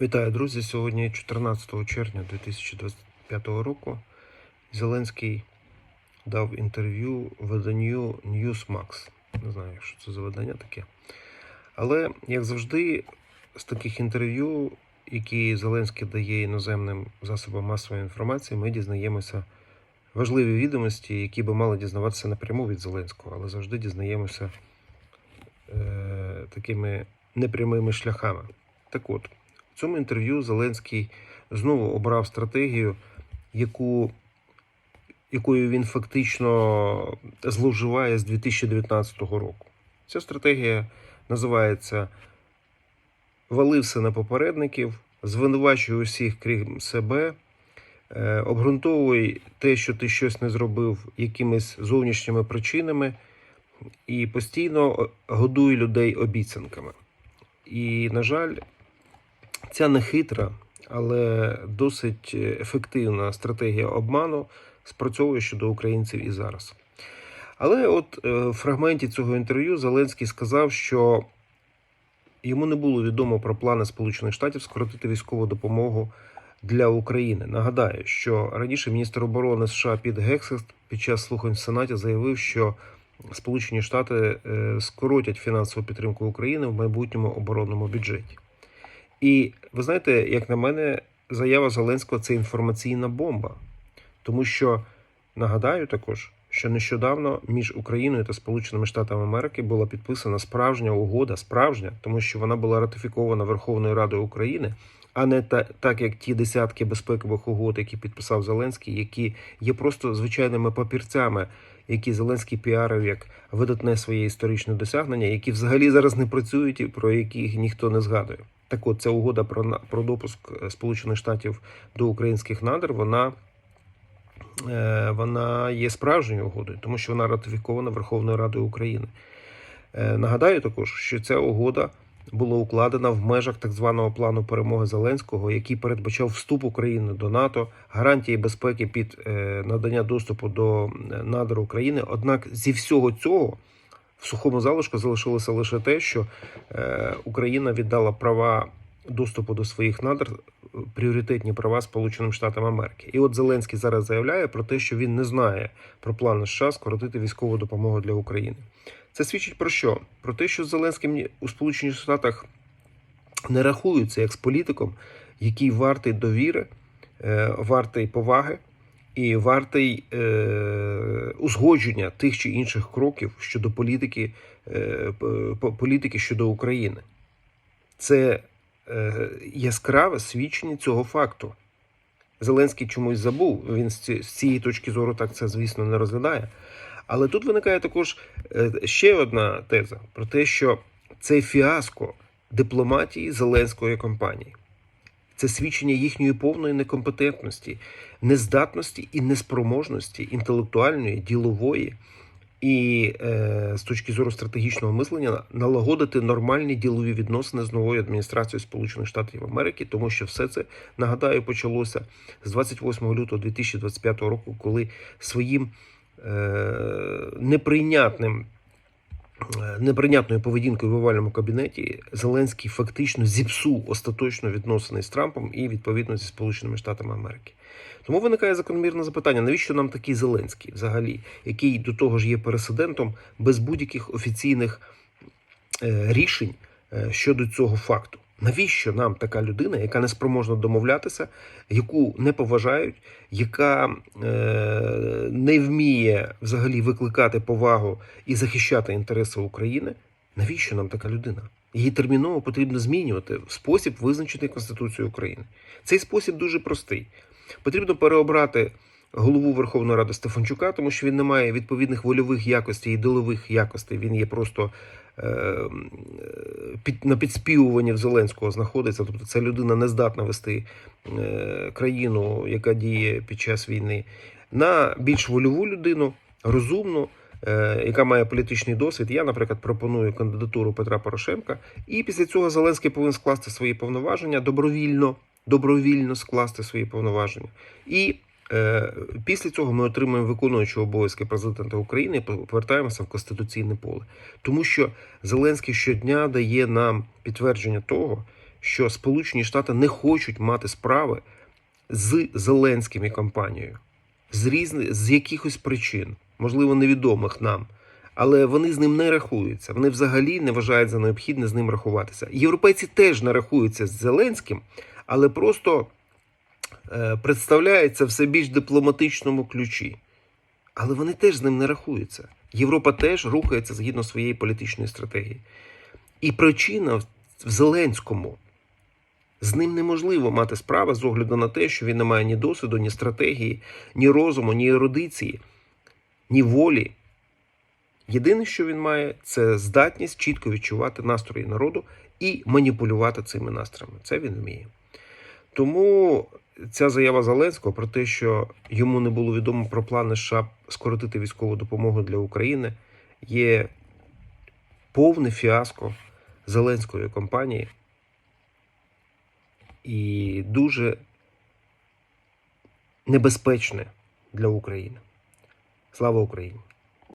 Вітаю, друзі! Сьогодні 14 червня 2025 року. Зеленський дав інтерв'ю виданню Newsmax. Не знаю, що це за видання таке. Але, як завжди, з таких інтерв'ю, які Зеленський дає іноземним засобам масової інформації, ми дізнаємося важливі відомості, які би мали дізнаватися напряму від Зеленського, але завжди дізнаємося е, такими непрямими шляхами. Так от, цьому інтерв'ю Зеленський знову обрав стратегію, яку, якою він фактично зловживає з 2019 року. Ця стратегія називається Вали все на попередників, звинувачуй усіх крім себе, е, обґрунтовуй те, що ти щось не зробив якимись зовнішніми причинами, і постійно годуй людей обіцянками. І, на жаль, Ця нехитра, але досить ефективна стратегія обману спрацьовує щодо українців і зараз. Але от е, в фрагменті цього інтерв'ю Зеленський сказав, що йому не було відомо про плани Сполучених Штатів скоротити військову допомогу для України. Нагадаю, що раніше міністр оборони США Піт Гексет під час слухань в Сенаті заявив, що Сполучені Штати е, скоротять фінансову підтримку України в майбутньому оборонному бюджеті. І ви знаєте, як на мене, заява Зеленського це інформаційна бомба. Тому що нагадаю також, що нещодавно між Україною та Сполученими Штатами Америки була підписана справжня угода, справжня, тому що вона була ратифікована Верховною Радою України, а не та, так, як ті десятки безпекових угод, які підписав Зеленський, які є просто звичайними папірцями, які Зеленський піарив як видатне своє історичне досягнення, які взагалі зараз не працюють і про які ніхто не згадує. Так от, ця угода про про допуск е, Сполучених Штатів до українських надр, вона, е, вона є справжньою угодою, тому що вона ратифікована Верховною Радою України. Е, Нагадаю також, що ця угода була укладена в межах так званого плану перемоги Зеленського, який передбачав вступ України до НАТО, гарантії безпеки під надання доступу до надр України. Однак зі всього цього в сухому залишку залишилося лише те, що е, Україна віддала права доступу до своїх надр, пріоритетні права Сполученим Штатам Америки. І от Зеленський зараз заявляє про те, що він не знає про плани США скоротити військову допомогу для України. Це свідчить про що? Про те, що Зеленським у Сполучених Штатах не рахуються як з політиком, який вартий довіри, е, вартий поваги і вартий е, узгодження тих чи інших кроків щодо політики, е, політики щодо України. Це е, яскраве свідчення цього факту. Зеленський чомусь забув. Він з цієї точки зору так це, звісно, не розглядає. Але тут виникає також е, ще одна теза про те, що це фіаско дипломатії Зеленської компанії. Це свідчення їхньої повної некомпетентності, нездатності і неспроможності інтелектуальної, ділової і е, з точки зору стратегічного мислення налагодити нормальні ділові відносини з новою адміністрацією Сполучених Штатів Америки, тому що все це нагадаю почалося з 28 лютого 2025 року, коли своїм е, неприйнятним неприйнятною поведінкою в овальному кабінеті Зеленський фактично зіпсув остаточно відносини з Трампом і відповідно зі Сполученими Штатами Америки. Тому виникає закономірне запитання: навіщо нам такий Зеленський взагалі, який до того ж є пересидентом без будь-яких офіційних е, рішень е, щодо цього факту? Навіщо нам така людина, яка не спроможна домовлятися, яку не поважають, яка е, не вміє взагалі викликати повагу і захищати інтереси України? Навіщо нам така людина? Її терміново потрібно змінювати в спосіб, визначений Конституцією України. Цей спосіб дуже простий. Потрібно переобрати голову Верховної Ради Стефанчука, тому що він не має відповідних вольових якостей і ділових якостей. Він є просто е, під, на підспівуванні в Зеленського знаходиться. Тобто ця людина не здатна вести е, країну, яка діє під час війни, на більш вольову людину, розумну. е, Яка має політичний досвід, я, наприклад, пропоную кандидатуру Петра Порошенка, і після цього Зеленський повинен скласти свої повноваження добровільно, добровільно скласти свої повноваження. І е, після цього ми отримаємо виконуючого обов'язки президента України і повертаємося в конституційне поле. Тому що Зеленський щодня дає нам підтвердження того, що Сполучені Штати не хочуть мати справи з Зеленським і компанією з різних з якихось причин, можливо, невідомих нам. Але вони з ним не рахуються. Вони взагалі не вважають за необхідне з ним рахуватися. Європейці теж не рахуються з Зеленським, але просто е, представляють це все більш дипломатичному ключі. Але вони теж з ним не рахуються. Європа теж рухається згідно своєї політичної стратегії. І причина в Зеленському. З ним неможливо мати справи з огляду на те, що він не має ні досвіду, ні стратегії, ні розуму, ні ерудиції, ні волі. Єдине, що він має, це здатність чітко відчувати настрої народу і маніпулювати цими настроями. Це він вміє. Тому ця заява Зеленського про те, що йому не було відомо про плани США скоротити військову допомогу для України, є повне фіаско Зеленської компанії і дуже небезпечне для України. Слава Україні!